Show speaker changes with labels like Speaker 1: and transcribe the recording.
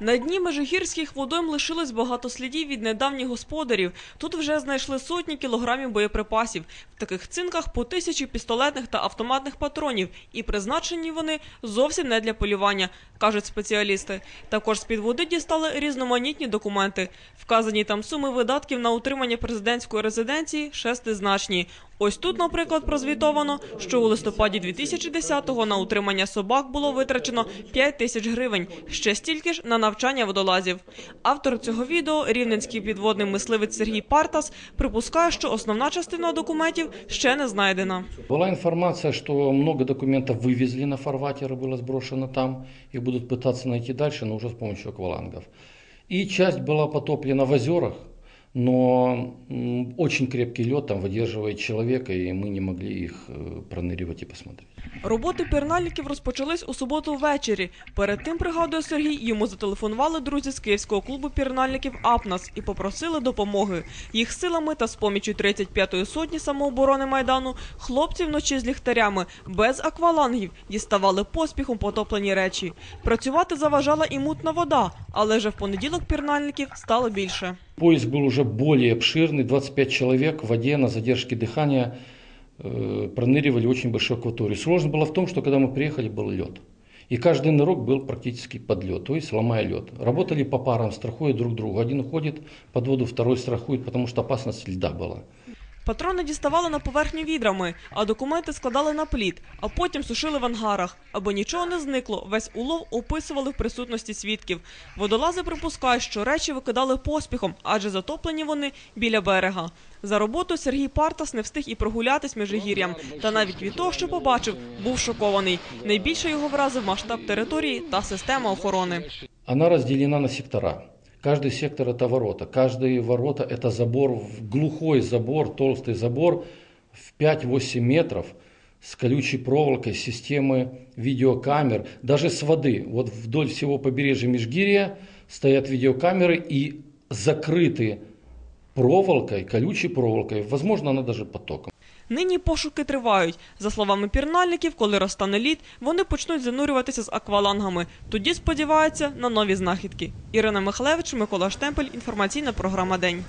Speaker 1: На дні межигірських водойм лишилось багато слідів від недавніх господарів. Тут вже знайшли сотні кілограмів боєприпасів. В таких цинках по тисячі пістолетних та автоматних патронів. І призначені вони зовсім не для полювання, кажуть спеціалісти. Також з-під води дістали різноманітні документи. Вказані там суми видатків на утримання президентської резиденції шестизначні. Ось тут, наприклад, прозвітовано, що у листопаді 2010-го на утримання собак було витрачено 5 тисяч гривень, ще стільки ж на навчання водолазів. Автор цього відео, рівненський підводний мисливець Сергій Партас, припускає, що основна частина документів ще не знайдена.
Speaker 2: Была информация, что много документов вывезли на фарватеры, было сброшено там. Их будут пытаться найти дальше, но уже с помощью аквалангов. И часть была потоплена в озерах, но м, очень крепкий лед там выдерживает человека, и мы не могли их э, проныривать и посмотреть.
Speaker 1: Роботи пірнальників розпочались у суботу ввечері. Перед тим, пригадує Сергій, йому зателефонували друзі з київського клубу пірнальників «Апнас» і попросили допомоги. Їх силами та з помічю 35-ї сотні самооборони Майдану хлопці вночі з ліхтарями, без аквалангів, діставали поспіхом потоплені речі. Працювати заважала і мутна вода, але вже в понеділок пірнальників стало більше.
Speaker 2: Поиск был уже более обширный, 25 человек в воде на задержке дыхания э, Проныривали очень большую акваторию. Сложность была в том, что когда мы приехали, был лед. И каждый нырок был практически под лед, то есть ломая лед. Работали по парам, страхуя друг друга. Один уходит под воду, второй страхует, потому что опасность льда была.
Speaker 1: Патрони діставали на поверхню відрами, а документи складали на плід, а потім сушили в ангарах. Аби нічого не зникло, весь улов описували в присутності свідків. Водолази припускають, що речі викидали поспіхом, адже затоплені вони біля берега. За роботу Сергій Партас не встиг і прогулятись Межигір'ям. Та навіть від того, що побачив, був шокований. Найбільше його вразив масштаб території та система охорони.
Speaker 2: Она разделена на сектора. Каждый сектор это ворота. Каждые ворота это забор, глухой забор, толстый забор в 5-8 метров с колючей проволокой, с системой видеокамер, даже с воды. Вот вдоль всего побережья Межгирия стоят видеокамеры и закрыты проволокой, колючей проволокой, возможно, она даже потоком.
Speaker 1: Нині пошуки тривають. За словами пірнальників, коли розтане лід, вони почнуть занурюватися з аквалангами. Тоді сподіваються на нові знахідки. Ірина Михалевич, Микола Штемпель. Інформаційна програма День.